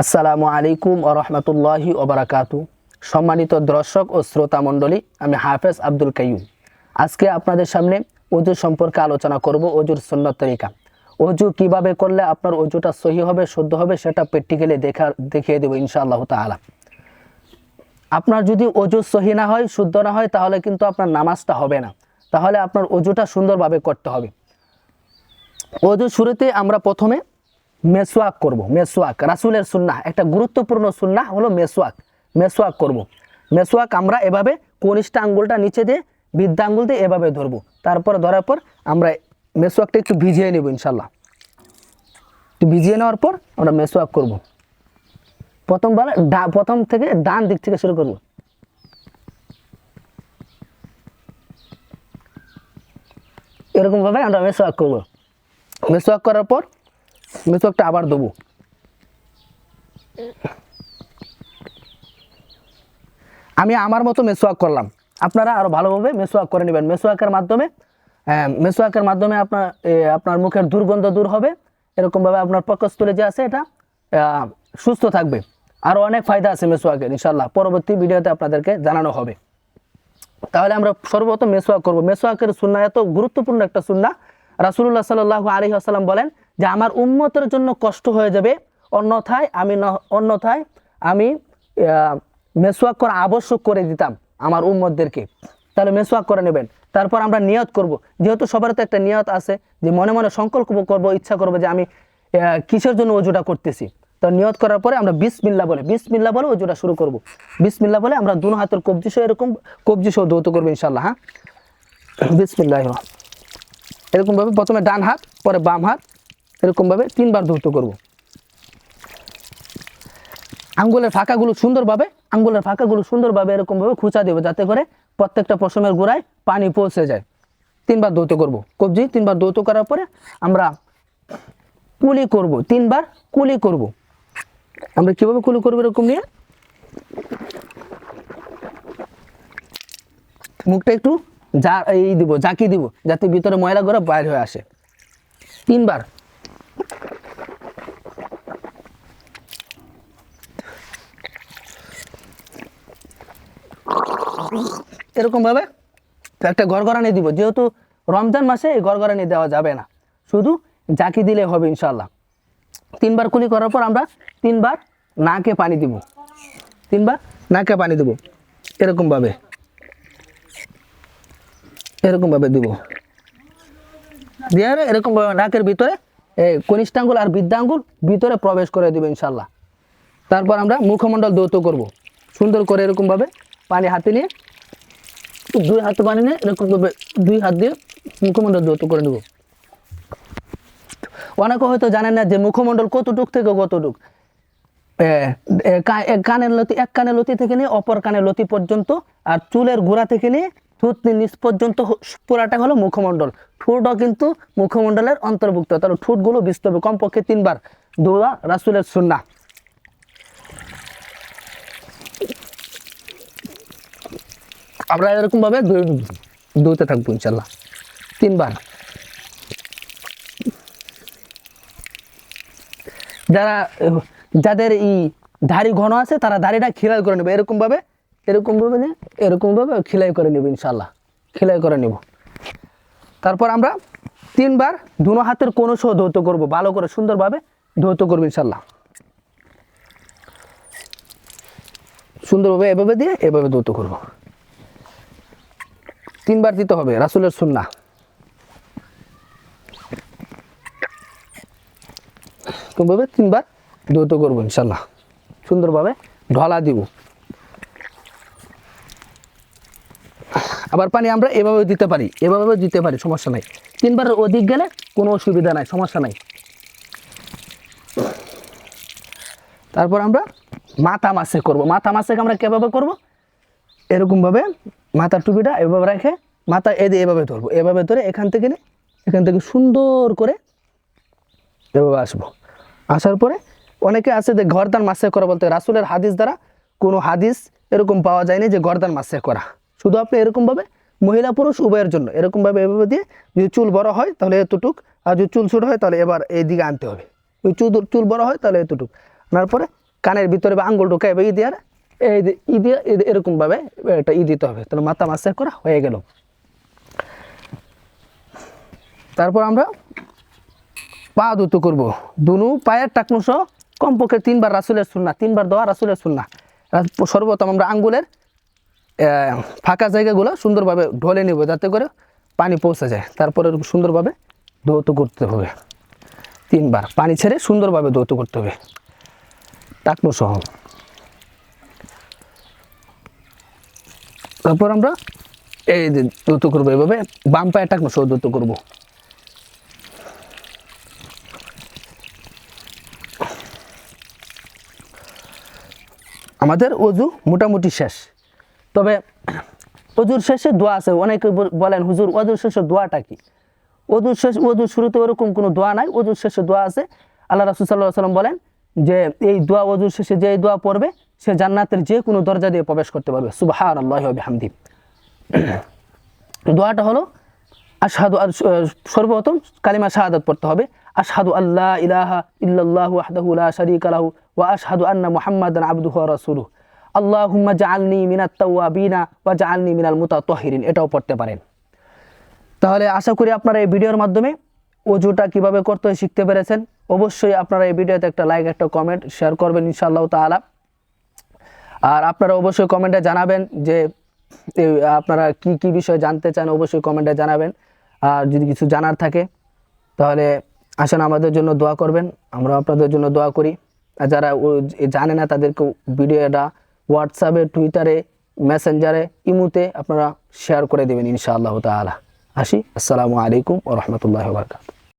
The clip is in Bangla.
আসসালামু আলাইকুম ও রহমতুল্লাহি ওবরাকাতু সম্মানিত দর্শক ও শ্রোতা মণ্ডলী, আমি হাফেজ আব্দুল কাইম আজকে আপনাদের সামনে অজু সম্পর্কে আলোচনা করব অজুর সুন্নত তরিকা। অজু কীভাবে করলে আপনার অজুটা সহি হবে, শুদ্ধ হবে, সেটা প্র্যাকটিক্যালি দেখা, দেখিয়ে দেবো ইনশাআল্লাহ তাআলা। আপনার যদি অজু সহি না হয়, শুদ্ধ না হয়, তাহলে কিন্তু আপনার নামাজটা হবে না। তাহলে আপনার অজুটা সুন্দরভাবে করতে হবে। অজু শুরুতে আমরা প্রথমে মেসোয়াক করব মেসোয়াক রাসুলের সুন্নাহ, একটা গুরুত্বপূর্ণ সুন্নাহ হলো মেসোয়াক মেসোয়াক করব। মেসোয়াক আমরা এভাবে কনিষ্ঠ আঙ্গুলটা নিচে দিয়ে বৃদ্ধা আঙ্গুল দিয়ে এভাবে ধরবো। তারপর ধরার পর আমরা মেসোয়াকটা একটু ভিজিয়ে নেব ইনশাল্লাহ একটু ভিজিয়ে নেওয়ার পর আমরা মেসোয়াক করব। প্রথমবার ডা, প্রথম থেকে ডান দিক থেকে শুরু করব। এরকমভাবে আমরা মেসোয়াক করব। মেসোয়াক করার পর মেসোয়াকটা আবার দেবো। আমি আমার মতো মেসোয়াক করলাম। আপনারা আরও ভালোভাবে মেসোয়াক করে নেবেন। মেসোয়াকের মাধ্যমে আহ, মেসোয়াকের মাধ্যমে আপনার আপনার মুখের দুর্গন্ধ দূর হবে। এরকমভাবে আপনার পক্ষস্থলে যে আছে এটা সুস্থ থাকবে। আরও অনেক ফায়দা আছে মেসোয়াকের ইনশাল্লাহ পরবর্তী ভিডিওতে আপনাদেরকে জানানো হবে। তাহলে আমরা সর্বপ্রথম মেসোয়াক করব। মেসোয়াকের সুন্না এত গুরুত্বপূর্ণ একটা সুন্না। রাসুল্লাহ সাল্লাহ আলী আসাল্লাম বলেন যে আমার উম্মতের জন্য কষ্ট হয়ে যাবে, অন্যথায় আমি অন্যথায় আমি মেসোয়াক করা আবশ্যক করে দিতাম আমার উম্মতদেরকে। তাহলে মেসোয়াক করে নেবেন। তারপর আমরা নিয়ত করব। যেহেতু সবার তো একটা নিয়ত আছে যে মনে মনে সংকল্প করব, ইচ্ছা করব যে আমি কিসের জন্য অজুটা করতেছি। তো নিয়ত করার পরে আমরা বিশ বিসমিল্লা বলে বিশ বিসমিল্লা বলে অজুটা শুরু করব। বিসমিল্লা বলে আমরা দুনো হাতের কবজি সহ এরকম কবজি সহ দৌত করব ইনশাল্লাহ হ্যাঁ? বিসমিল্লাহ এরকমভাবে প্রথমে ডান হাত, পরে বাম হাত এরকমভাবে তিনবার ধৌত করব। আঙ্গুলের ফাঁকাগুলো সুন্দরভাবে, আঙ্গুলের ফাঁকাগুলো সুন্দরভাবে এরকমভাবে খুঁচা দেবো যাতে করে প্রত্যেকটা পশমের গোড়ায় পানি পৌঁছে যায়। তিনবার দৌত করব। কবজি, তিনবার দৌত করার পরে আমরা কুলি করব। তিনবার কুলি করব। আমরা কীভাবে কুলি করব এরকম নিয়ে? মুখটা একটু যা এই দিব জাকি দিব, যাতে ভিতরে ময়লা করে বাইর হয়ে আসে। তিনবার এরকম ভাবে একটা গড়গড়ানি দিব। যেহেতু রমজান মাসে এই গড়গড়ানি দেওয়া যাবে না। শুধু জাকি দিলে হবে ইনশাল্লাহ তিনবার কুলি করার পর আমরা তিনবার নাকে পানি দিব। তিনবার নাকে পানি দেব। এরকমভাবে এরকমভাবে দিব। দিয়ে এরকমভাবে নাকের ভিতরে এই কনিষ্ঠাঙ্গুল আর বৃদ্ধাঙ্গুল ভিতরে প্রবেশ করে দেবো ইনশাল্লাহ তারপর আমরা মুখমণ্ডল দৌত করব। সুন্দর করে এরকমভাবে পানি হাতে নিয়ে, দুই হাত পানি নিয়ে এরকমভাবে দুই হাত দিয়ে মুখমণ্ডল দৌত করে নেব। অনেকে হয়তো জানেন না যে মুখমণ্ডল কতটুক থেকে কতটুক। কানের লতি, এক কানের লতি থেকে নিয়ে অপর কানের লতি পর্যন্ত আর চুলের গোড়া থেকে নিয়ে ঠোঁট নিচ পর্যন্ত পুরাটা হলো মুখমণ্ডল। ঠোঁটও কিন্তু মুখমণ্ডলের অন্তর্ভুক্ত। তাহলে ঠোঁটগুলো বিস্ত হবে। কমপক্ষে তিনবার। দৌড়া রাসুলের সুন্না আমরা এরকমভাবে দৌ- দৌড়তে থাকব ইনশাল্লাহ তিনবার। যারা, যাদের ই দাড়ি ঘন আছে, তারা দাড়িটা খিলাই করে নেবে। এরকমভাবে এরকমভাবে এরকমভাবে খিলাই করে নেবে ইনশাল্লাহ খিলাই করে নেব। তারপর আমরা তিনবার দুনো হাতের কোনো সহ ধৌত করব, ভালো করে সুন্দরভাবে ধৌত করব ইনশাল্লাহ সুন্দরভাবে এভাবে দিয়ে এভাবে ধৌত করব। তিনবার দিতে হবে, রাসুলের সুন্না তিনবার ধৌত করব ইনশাল্লাহ সুন্দরভাবে ঢলা দিব। আবার পানি আমরা এভাবে দিতে পারি এভাবে দিতে পারি, সমস্যা নাই। তিনবারের অধিক গেলে কোনো অসুবিধা নাই, সমস্যা নাই। তারপর আমরা মাথা মাসে করব। মাথা মাসে আমরা কীভাবে করব? এরকমভাবে মাথার টুপিটা এভাবে রেখে মাথা এদে এভাবে ধরবো। এভাবে ধরে এখান থেকে এখান থেকে সুন্দর করে এভাবে আসব। আসার পরে অনেকে আছে যে গরদান মাসে করা বলতে, রাসুলের হাদিস দ্বারা কোনো হাদিস এরকম পাওয়া যায়নি যে গরদান মাসে করা। শুধু আপনি এরকমভাবে মহিলা পুরুষ উভয়ের জন্য এরকমভাবে এভাবে দিয়ে যদি চুল বড় হয় তাহলে এতটুক, আর যদি চুল ছোট হয় তাহলে এবার এই দিকে আনতে হবে। ওই চুল চুল বড় হয় তাহলে এতটুক। আনার পরে কানের ভিতরে বা আঙ্গুল ঢুকাই বা ই দিয়ে এই ই দিয়ে এরকমভাবে এটা ই দিতে হবে। তাহলে মাথা মাসে করা হয়ে গেল। তারপর আমরা পা দুটো করব। দুনু, পায়ের টাকনু সহ কমপক্ষে তিনবার রাসুলের সুন্না তিনবার দেওয়া রাসুলের সুন্না রা- সর্বপ্রথম আমরা আঙ্গুলের ফাঁকা জায়গাগুলো সুন্দরভাবে ঢলে নেব যাতে করে পানি পৌঁছে যায়। তারপরে সুন্দরভাবে ধৌত করতে হবে। তিনবার পানি ছেড়ে সুন্দরভাবে ধৌত করতে হবে। টাকনু সহ। তারপর আমরা এই যে ধৌত করব এভাবে, বাম পায়ের টাকনু সহ ধৌত করব। আমাদের অজু মোটামুটি শেষ। তবে অজুর শেষে দোয়া আছে। অনেকে বলেন, হুজুর, অজুর শেষে দোয়াটা কি? অজুর শেষ অজুর শুরুতে ওরকম কোনো দোয়া নাই, অজুর শেষে দোয়া আছে। আল্লাহ রাসুল সাল্লাহ সাল্লাম বলেন যে, এই দোয়া, অজুর শেষে যে দোয়া পড়বে, সে জান্নাতের যে কোনো দরজা দিয়ে প্রবেশ করতে পারবে। সুবাহ আল্লাহ হামদি দোয়াটা হলো, আশহাদু সর্বপ্রথম কালিমা শাহাদাত পড়তে হবে। আশহাদু আল্লাহ ইলাহা ইল্লাল্লাহু ওয়াহদাহু লা শারীকা লাহু ওয়া আশহাদু আন্না মুহাম্মাদান আবদুহু ওয়া আল্লাহুম্মা জাআলনি মিনাত তাওয়াবিনা ওয়া জাআলনি মিনাল মুতাতাহহিরিন এটাও পড়তে পারেন। তাহলে আশা করি আপনারা এই ভিডিওর মাধ্যমে অজুটা কীভাবে করতে হয় শিখতে পেরেছেন। অবশ্যই আপনারা এই ভিডিওতে একটা লাইক, একটা কমেন্ট শেয়ার করবেন ইনশাআল্লাহ তাআলা। আর আপনারা অবশ্যই কমেন্টে জানাবেন যে আপনারা কি কি বিষয় জানতে চান, অবশ্যই কমেন্টে জানাবেন। আর যদি কিছু জানার থাকে, তাহলে আসেন আমাদের জন্য দোয়া করবেন। আমরা আপনাদের জন্য দোয়া করি। আর যারা জানে না তাদেরকে ভিডিওটা হোয়াটসঅ্যাপে টুইটারে মেসেঞ্জারে ইমুতে আপনারা শেয়ার করে দেবেন ইনশাআল্লাহ তালা আসি, আসসালামু আলাইকুম ও রহমতুল্লাহ বারকাত